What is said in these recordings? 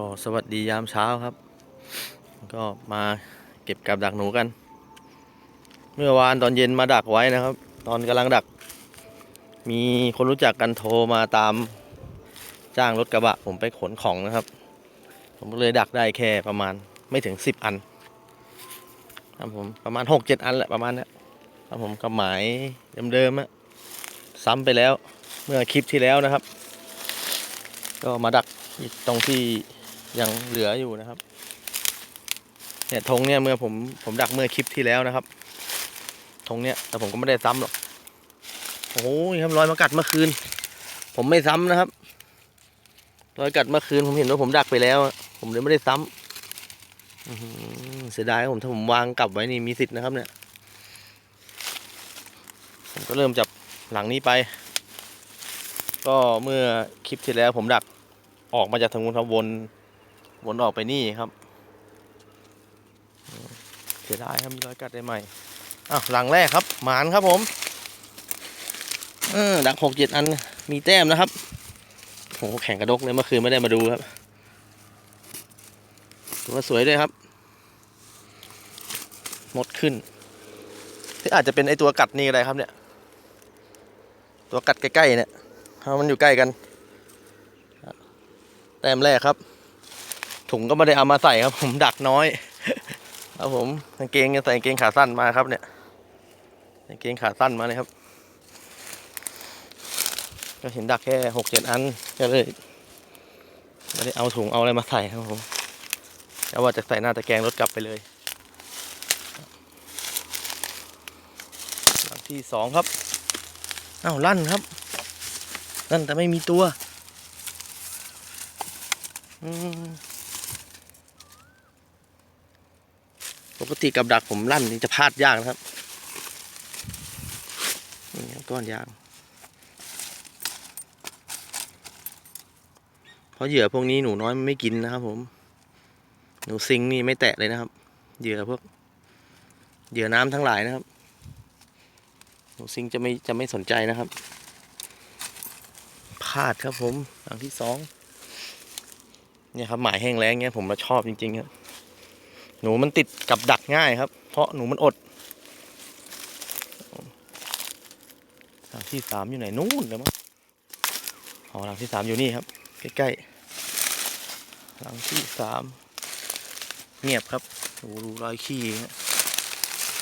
ก็สวัสดียามเช้าครับ ก็มาเก็บกับดักหนูกัน เมื่อวานตอนเย็นมาดักไว้นะครับ ตอนกำลังดัก มีคนรู้จักกันโทรมาตามจ้างรถกระบะ ผมไปขนของนะครับ ผมก็เลยดักได้แค่ประมาณไม่ถึงสิบอันครับผมประมาณหกเจ็ดอันแหละประมาณนี้ครับผมกับหมายเดิมๆอะซ้ำไปแล้วเมื่อคลิปที่แล้วนะครับ ก็มาดักตรงที่ ยังเหลืออยู่นะครับ เนี่ยธงเนี่ยเมื่อผมผมดักเมื่อคลิปที่แล้วนะครับธงเนี่ยแต่ผมก็ไม่ได้ซ้ำหรอกโอ้ยครับรอยมากัดเมื่อคืน ผมไม่ซ้ำนะครับรอยกัดเมื่อคืนผมเห็นว่าผมดักไปแล้ว ผมเลยไม่ได้ซ้ำอื้อหือเสียดายครับผมถ้าผมวางกลับไว้นี่มีสิทธิ์นะครับ เนี่ย ผมก็เริ่มจับหลังนี้ไป ก็เมื่อคลิปที่แล้วผมดักออกมาจากทางนู้นครับวน วนออกไปนี่ครับเสียดายครับมีรอยกัดได้ใหม่อ้าวหลังแรกครับ หมานครับผมเออดักหกเจ็ดอันมีแต้มนะครับโหแข่งกระดกเลยเมื่อคืนไม่ได้มาดูครับถือว่าสวยด้วยครับมดขึ้นที่อาจจะเป็นไอตัวกัดนี่อะไรครับเนี่ย ตัวกัดใกล้ๆเนี่ยเพรามันอยู่ใกล้กัน แต้มแรกครับ ถุงก็ไม่ได้เอามาใส่ครับ ผมดักน้อยครับผมกางเกงใส่กางเกงขาสั้นมาครับเนี่ยกางเกงขาสั้นมาเลยครับ ก็เห็นดักแค่หกเจ็ดอันก็เลยไม่ได้เอาถุงเอาอะไรมาใส่ครับผมแล้วว่าจะใส่หน้าตะแกรงรถกลับไปเลยหลังที่สองครับอ้าวลั่นครับนั่นแต่ไม่มีตัว อืม ปกติกับดักผมลั่นนี่จะพลาดยากนะครับนี่ก้อนยางเพราะเหยื่อพวกนี้หนูน้อยมันไม่กินนะครับ ผม หนูซิงนี่ไม่แตะเลยนะครับ เหยื่อพวก เหยื่อน้ำทั้งหลายนะครับ หนูซิงจะไม่จะไม่สนใจนะครับพลาดครับผมหลังที่สองเนี่ยครับหมายแห้งแล้งเนี่ยผมมาชอบจริงๆครับ หนูมันติดกับดักง่ายครับ เพราะหนูมันอดหลังที่สามอยู่ไหนนู่นเดี๋ยมั้งอ๋อหลังที่สามอยู่นี่ครับ ใกล้ๆหลังที่สามเงียบครับดูดูรอยขี้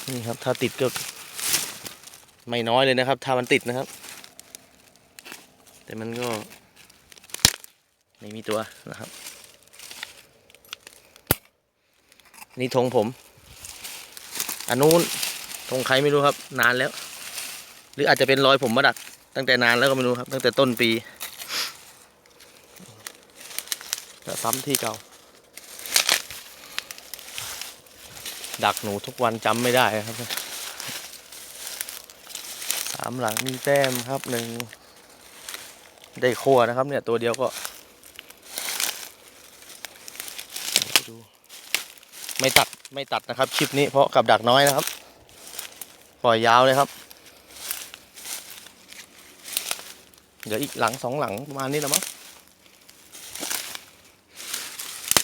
นี่ครับ ถ้าติดก็ไม่น้อยเลยนะครับ ถ้ามันติดนะครับ แต่มันก็ไม่มีตัวนะครับ นี่ธงผม อันนู้นธงใครไม่รู้ครับ นานแล้ว หรืออาจจะเป็นรอยผมมาดัก ตั้งแต่นานแล้วก็ไม่รู้ครับ ตั้งแต่ต้นปีจะซ้ำที่เก่า ดักหนูทุกวันจำไม่ได้ครับสามหลังมีแต้มครับหนึ่งได้ครัวนะครับเนี่ยตัวเดียวก็ดู ไม่ตัดไม่ตัดนะครับคลิปนี้เพราะกับดักน้อยนะครับ ปล่อยยาวเลยครับ เดี๋ยวอีกหลังสองหลังประมาณนี้แล้วมั้ง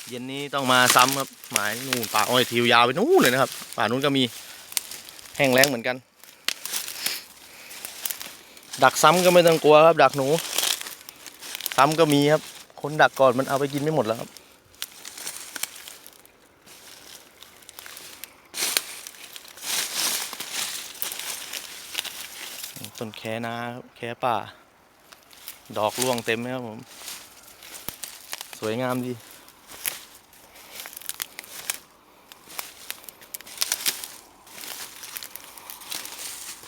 เย็นนี้ต้องมาซ้ำครับหมายนู่นป่าอ้อยทิวยาวไปนู่นเลยนะครับ ป่านู้นก็มีแห้งแล้งเหมือนกัน ดักซ้ำก็ไม่ต้องกลัวครับ ดักหนู ซ้ำก็มีครับ คนดักก่อนมันเอาไปกินไม่หมดแล้วครับ ต้นแคนาครับแคป่า ดอกร่วงเต็มเลยครับผม สวยงามดี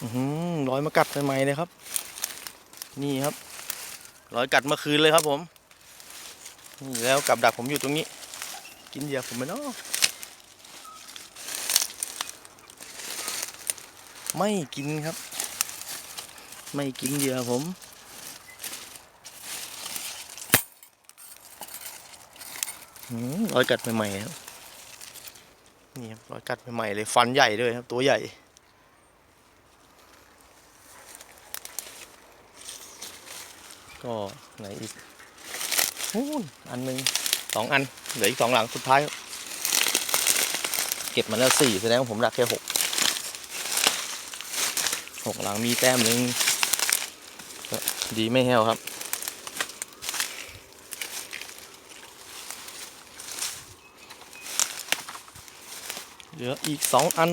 อือหือร้อยมากัดใหม่ๆเลยครับ นี่ครับ ร้อยกัดเมื่อคืนเลยครับผม นี่แล้วกับดักผมอยู่ตรงนี้ กินเหยื่อผมไหมเนาะไม่กินครับ ไม่กินเหยื่อผมหืมรอยกัดใหม่ๆครับ นี่ครับรอยกัดใหม่ๆเลย ฟันใหญ่ด้วยครับ ตัวใหญ่ ก็ไหนอีกอันหนึงสองอัน เหลืออีกสองหลังสุดท้าย เก็บมาแล้วสี่แสดงว่าผมดักแค่หกหกหลังมีแต้มหนึ่ง ดีไม่แห้วครับ เหลืออีกสองอัน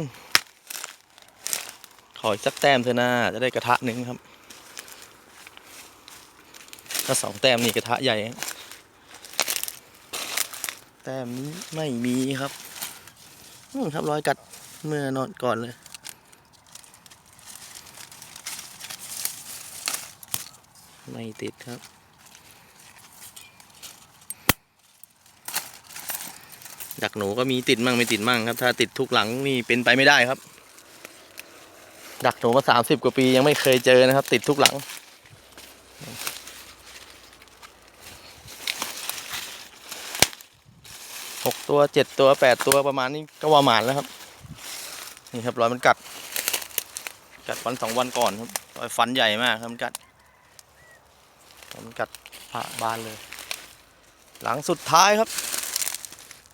ขออีกสักแต้มเถอะนะจะได้กระทะหนึ่งครับ ถ้าสองแต้มนี่กระทะใหญ่ แต้มนี้ไม่มีครับอืมครับรอยกัดเมื่อนอนก่อนเลย ไม่ติดครับ ดักหนูก็มีติดมั่งไม่ติดมั่งครับ ถ้าติดทุกหลังนี่เป็นไปไม่ได้ครับ ดักหนูมาสามสิบกว่าปียังไม่เคยเจอนะครับ ติดทุกหลังหกตัวเจ็ดตัวแปดตัวประมาณนี้ก็ว่าหมานแล้วครับ นี่ครับรอยมันกัด กัดวันสองวันก่อนครับรอยฟันใหญ่มากครับมันกัด มันกัดผ่าบานเลย หลังสุดท้ายครับ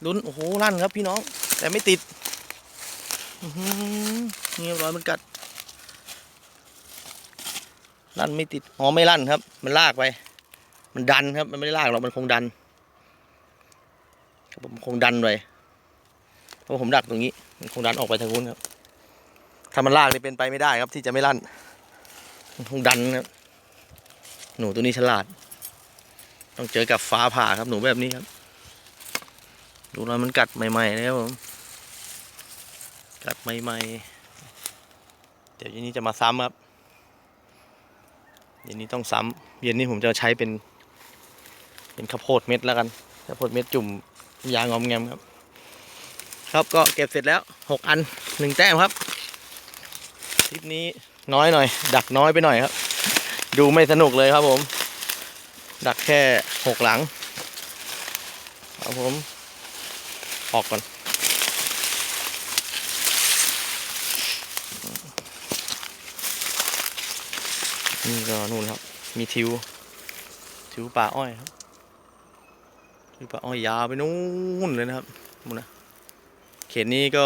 ลุ้นโอ้โหลั่นครับพี่น้อง แต่ไม่ติดอื้อหือนี่อยมันกัดลั่นไม่ติดอ๋อไม่ลั่นครับ มันลากไป มันดันครับมันไม่ได้ลากหรอกมันคงดันครับผมคงดันไปเพราะผมดักตรงนี้ มันคงดันออกไปทางนู้นครับถ้ามันลากนี่เป็นไปไม่ได้ครับ ที่จะไม่ลั่นมันคงดันครับ หนูตัวนี้ฉลาด ต้องเจอกับฟ้าผ่าครับหนูแบบนี้ครับ ดูแล้วมันกัดใหม่ๆนะครับผม กัดใหม่ๆ เดี๋ยวเย็นนี้จะมาซ้ำครับ เย็นนี้ต้องซ้ำ เย็นนี้ผมจะใช้เป็น เป็นข้าวโพดเม็ดแล้วกัน ข้าวโพดเม็ดจุ่มยางอมแงมครับ ครับก็เก็บเสร็จแล้วหกอันหนึ่งแต้มครับทริปนี้น้อยหน่อย ดักน้อยไปหน่อยครับ ดูไม่สนุกเลยครับผม ดักแค่หกหลัง ครับผม ออกก่อน นี่ก็นู่นครับ มีทิว ทิวป่าอ้อยครับ ทิวป่าอ้อยยาวไปนู่นเลยนะครับนู่นนะ เขตนี้ก็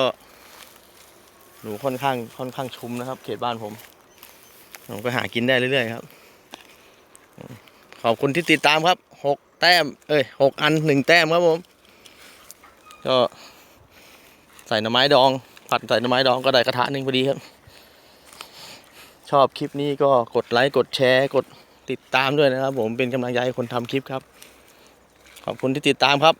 หนูค่อนข้างค่อนข้างชุมนะครับ เขตบ้านผมผมก็หากินได้เรื่อยๆครับ ขอบคุณที่ติดตามครับหกแต้ม เอ้ยหกอันหนึ่งแต้มครับผม ก็ใส่หน่อไม้ดอง ผัดใส่หน่อไม้ดองก็ได้กระทะหนึ่งพอดีครับ ชอบคลิปนี้ก็กดไลค์กดแชร์กดติดตามด้วยนะครับ ผมเป็นกำลังใจให้คนทำคลิปครับ ขอบคุณที่ติดตามครับ